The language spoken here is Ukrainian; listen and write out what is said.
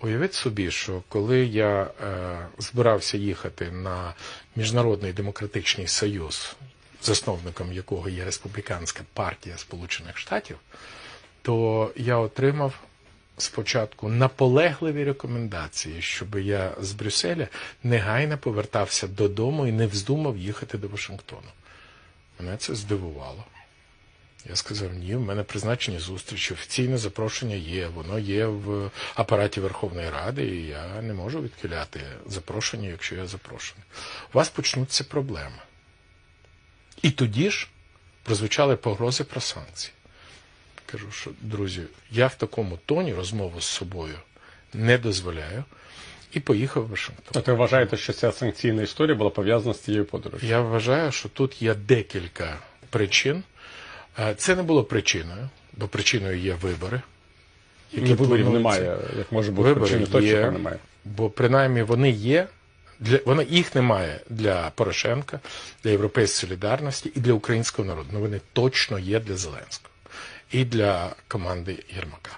Уявіть собі, що коли я е, збирався їхати на Міжнародний демократичний союз, засновником якого є Республіканська партія Сполучених Штатів, то я отримав спочатку наполегливі рекомендації, щоб я з Брюсселя негайно повертався додому і не вздумав їхати до Вашингтону. Мене це здивувало. Я сказав, ні, в мене призначені зустрічі, офіційне запрошення є, воно є в апараті Верховної Ради, і я не можу відхиляти запрошення, якщо я запрошений. У вас почнуться проблеми. І тоді ж прозвучали погрози про санкції. Кажу, що, друзі, я в такому тоні розмову з собою не дозволяю і поїхав в Вашингтон. А ви вважаєте, що ця санкційна історія була пов'язана з цією подорожю? Я вважаю, що тут є декілька причин. Е, Це не було причиною, бо причиною є вибори. Ні, виборів немає. Як може бути Вибори причини, точно є, немає. бо принаймні вони є. Для вона їх немає для Порошенка, для Європейської солідарності і для українського народу. Ну вони точно є для Зеленського і для команди Єрмака.